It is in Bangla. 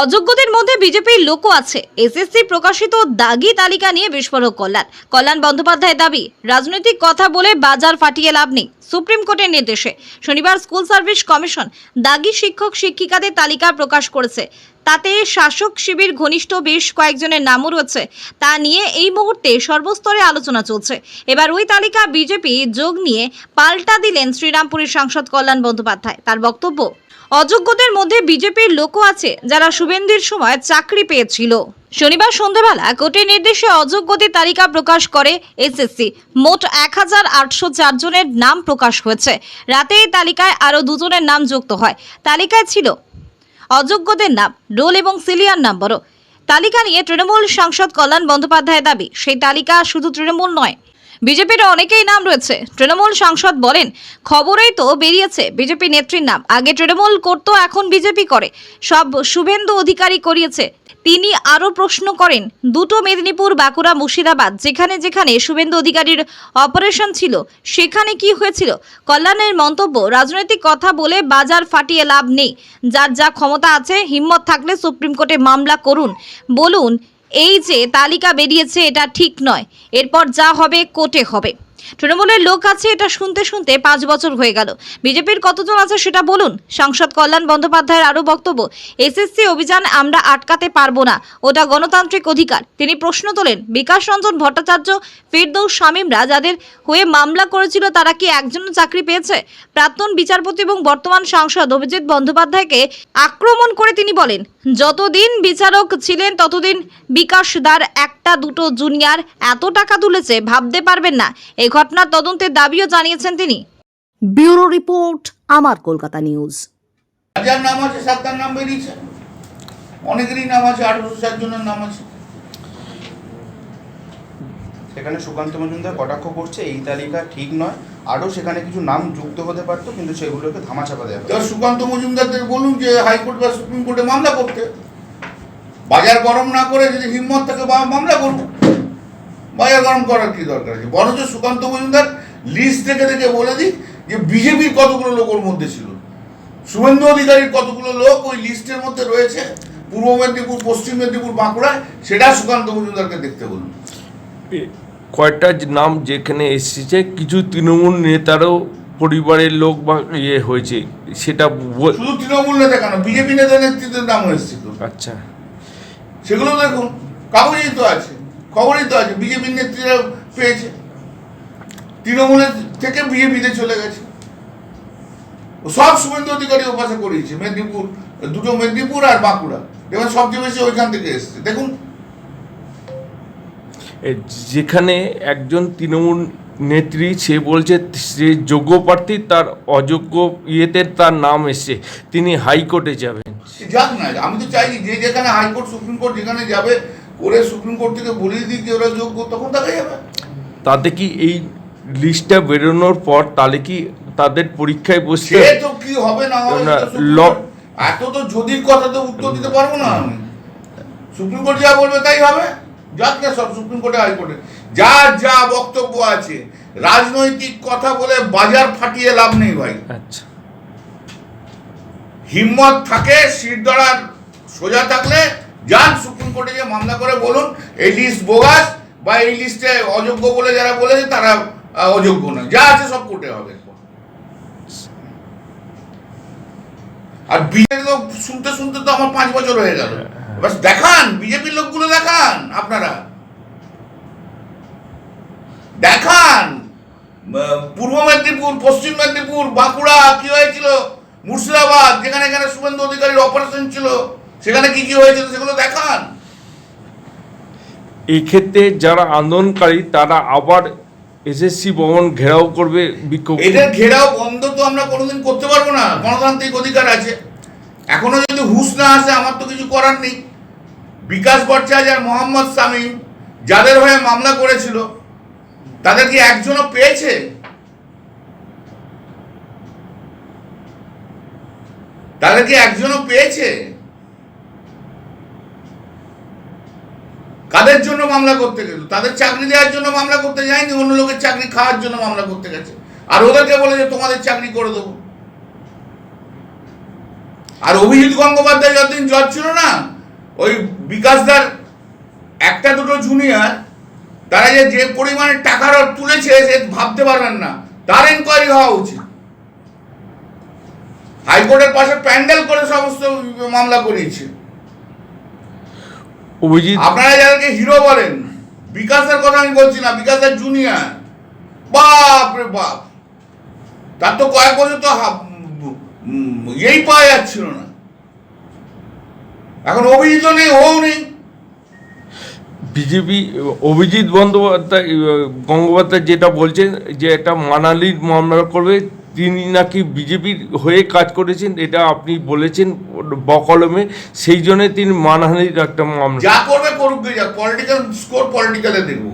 অযোগ্যদের মধ্যে বিজেপির লোকও আছে। এসএসসি প্রকাশিত দাগি তালিকা নিয়ে বিস্ফোরক কল্যাণ। কল্যাণ বন্দ্যোপাধ্যায় দাবি, রাজনৈতিক কথা বলে বাজার ফাটিয়ে লাভ নেই, সুপ্রিম কোর্টের নির্দেশে। শনিবার স্কুল সার্ভিস কমিশন দাগি শিক্ষক শিক্ষিকাদের তালিকা প্রকাশ করেছে। তাতে শাসক শিবির ঘনিষ্ঠ বেশ কয়েকজনের নামও রয়েছে। তা নিয়ে এই মুহূর্তে সর্বস্তরে আলোচনা চলছে। এবার ওই তালিকা বিজেপি যোগ নিয়ে পাল্টা দিলেন শ্রীরামপুরের সাংসদ কল্যাণ বন্দ্যোপাধ্যায়। তার বক্তব্য অযোগ্যদের মধ্যে বিজেপির লোকও আছে যারা শুভেন্দুর সময় চাকরি পেয়েছিল। শনিবার সন্ধ্যাবেলা কোর্টের নির্দেশে অযোগ্যদের তালিকা প্রকাশ করে এসএসসি মোট এক হাজার আটশো চার জনের নাম প্রকাশ হয়েছে। রাতে এই তালিকায় আরও দুজনের নাম যুক্ত হয়। তালিকায় ছিল অযোগ্যদের নাম, রোল এবং সিলিয়ার নম্বরও। তালিকা নিয়ে তৃণমূল সাংসদ কল্যাণ বন্দ্যোপাধ্যায়ের দাবি, সেই তালিকা শুধু তৃণমূল নয় বিজেপির অনেকেই নাম রয়েছে। তৃণমূল সাংসদ বলেন, খবরেই তো বেরিয়েছে বিজেপি নেত্রীর নাম। আগে তৃণমূল করতো, এখন বিজেপি করে। সব শুভেন্দু অধিকারী করিয়েছে। তিনি আরও প্রশ্ন করেন, দুটো মেদিনীপুর, বাঁকুড়া, মুর্শিদাবাদ, যেখানে যেখানে শুভেন্দু অধিকারীর অপারেশন ছিল, সেখানে কি হয়েছিল? কল্যাণের মন্তব্য, রাজনৈতিক কথা বলে বাজার ফাটিয়ে লাভ নেই। যার যা ক্ষমতা আছে, হিম্মত থাকলে সুপ্রিম কোর্টে মামলা করুন। বলুন এই যে তালিকা বেরিয়েছে এটা ঠিক নয়। এরপর যা হবে কোটে হবে। তৃণমূলের লোক আছে, এটা শুনতে শুনতে পাঁচ বছর হয়ে গেল। বিজেপির কতজন আছে সেটা বলুন। সাংসদ কল্যাণ বন্দ্যোপাধ্যায়ের আরও বক্তব্য, এসএসসি অভিযান আমরা আটকাতে পারব না, ওটা গণতান্ত্রিক অধিকার। তিনি প্রশ্ন তোলেন, বিকাশ রঞ্জন ভট্টাচার্য, ফিরদৌস শামীমরা যাদের হয়ে মামলা করেছিল, তারা কি একজনও চাকরি পেয়েছে? প্রাক্তন বিচারপতি এবং বর্তমান সাংসদ অভিজিৎ বন্দ্যোপাধ্যায়কে আক্রমণ করে তিনি বলেন, যতদিন বিচারক ছিলেন, ততদিন বিকাশ দার একটা দুটো জুনিয়র এত টাকা তুলেছে, ভাবতে পারবেন না। এই ঘটনার তদন্তের দাবিও জানিয়েছেন তিনি। ব্যুরো রিপোর্ট আমার কলকাতা নিউজ। হাজার নাম আছে সাতটার নাম বেরিয়েছে। অনেকেরই নাম আছে আঠারোশো ষাট জনের নাম আছে। সেখানে সুকান্ত মজুমদার কটাক্ষ করছে এই তালিকা ঠিক নয়। আরও সেখানে কিছু নাম যুক্ত হতে পারতো কিন্তু সেগুলোকে ধামাচাপা দেওয়া এবার সুকান্ত মজুমদারদের বলুন যে হাইকোর্ট বা সুপ্রিম কোর্টে মামলা করতে। বাজার গরম না করে যদি হিম্মত থাকে বা মামলা করব। বাজার গরম করার কি দরকার? আছে বরঞ্চ সুকান্ত মজুমদার লিস্ট থেকে থেকে বলে দিই যে বিজেপির কতগুলো লোক ওর মধ্যে ছিল? শুভেন্দু অধিকারীর কতগুলো লোক ওই লিস্টের মধ্যে রয়েছে? পূর্ব মেদিনীপুর পশ্চিম মেদিনীপুর বাঁকুড়ায়? সেটা সুকান্ত মজুমদারকে দেখতে বলুন। কয়েকটা নাম যেখানে এসেছে কিছু তৃণমূল নেতারও পরিবারের লোক বা ইয়ে হয়েছে সেটা শুধু তৃণমূল নেতা কেন? বিজেপি নেতা নেতৃত্বের নাম এসেছিল। আচ্ছা। সেগুলো দেখুন কাগজেই তো আছে। খবরেই তো আছে বিজেপির নেত্রীরা পেয়েছে। তৃণমূলের থেকে বিজেপিতে চলে গেছে। ও সব শুভেন্দু অধিকারী ওপাশে করিয়েছে মেদিনীপুর দুটো মেদিনীপুর আর বাঁকুড়া। এবার সবচেয়ে বেশি ওইখান থেকে এসছে। দেখুন। যেখানে একজন তৃণমূল নেত্রী সে বলছে সে যোগ্য প্রার্থী তার অযোগ্য ইয়েতে তার নাম এসছে। তিনি হাইকোর্টে যাবেন। যাক না আমি তো চাইছি যে যেখানে হাইকোর্ট সুপ্রিম কোর্ট যেখানে যাবে করে সুপ্রিম কোর্ট থেকে বলিয়ে দিই যে ওরা যোগ্য তখন দেখা যাবে। তাতে কি এই লিস্টটা বেরোনোর পর তাহলে কি তাদের পরীক্ষায় বসতে সে তো কি হবে না হবে এত তো যদির কথা তো উত্তর দিতে পারব না আমি। সুপ্রিম কোর্ট যা বলবে তাই হবে। যাক সব সুপ্রিম কোর্টে হাইকোর্টে যা যা বক্তব্য আছে রাজনৈতিক কথা বলে বাজার ফাটিয়ে লাভ নেই ভাই। আচ্ছা। হিম্মত থাকে ধরার সোজা থাকলে যান সুপ্রিম কোর্টে যে মামলা করে বলুন, এই লিস্ট বোগাস বা এই লিস্টে অযোগ্য বলে যারা বলেছে তারা অযোগ্য নয়। যা আছে সব কোর্টে হবে আর বিজেপি তো শুনতে শুনতে তো আমার পাঁচ বছর হয়ে গেল। এবার দেখান, বিজেপির লোকগুলো দেখান, আপনারা। দেখান পূর্ব মেদিনীপুর, পশ্চিম মেদিনীপুর, বাঁকুড়া, কি হয়েছিল? মুর্শিদাবাদ, যেখানে এখানে শুভেন্দু অধিকারীর অপারেশন ছিল। সেখানে কি কি হয়েছিল সেগুলো দেখান। এই ক্ষেত্রে যারা আন্দোলনকারী তারা আবার এসএসসি ভবন ঘেরাও করবে বিক্ষোভ এদের ঘেরাও বন্ধ তো আমরা কোনোদিন করতে পারব না গণতান্ত্রিক অধিকার আছে। এখনও যদি হুঁশ না আসে আমার তো কিছু করার নেই। বিকাশ ভট্টাচার্য আর মোহাম্মদ শামীম যাদের হয়ে মামলা করেছিল তাদের কি একজনও পেয়েছে? তাদের কি একজনও পেয়েছে? কাদের জন্য মামলা করতে গেল? তাদের চাকরি দেওয়ার জন্য মামলা করতে যায়নি, অন্য লোকের চাকরি খাওয়ার জন্য মামলা করতে গেছে। আর ওদেরকে বলে যে তোমাদের চাকরি করে দেবো। আর অভিজিৎ গঙ্গোপাধ্যায় যতদিন জজ ছিল না, ওই বিকাশদার একটা দুটো জুনিয়র তারা যে যে পরিমাণে টাকা তুলেছে, সে ভাবতে পারবেন না। তার এনকোয়ারি হওয়া উচিত। হাইকোর্টের পাশে প্যান্ডেল করে সমস্ত মামলা করিয়েছে। অভিজিৎ। আপনারা যাদেরকে হিরো বলেন বিকাশের কথা আমি বলছি না বিকাশের জুনিয়র বাপ রে বাপ। তার তো কয়েক বছর তো ইয়েই পাওয়া যাচ্ছিল না। এখন অভিজিৎ নেই ও নেই। বিজেপি অভিজিৎ বন্দ্যোপাধ্যায় গঙ্গোপাধ্যায় যেটা বলছেন যে এটা মানালির মামলা করবে তিনি নাকি বিজেপির হয়ে কাজ করেছেন এটা আপনি বলেছেন বকলমে সেই জন্যে তিনি মানহানির একটা মামলা যা করবে করুক পলিটিক্যাল স্কোর পলিটিক্যালে দেখব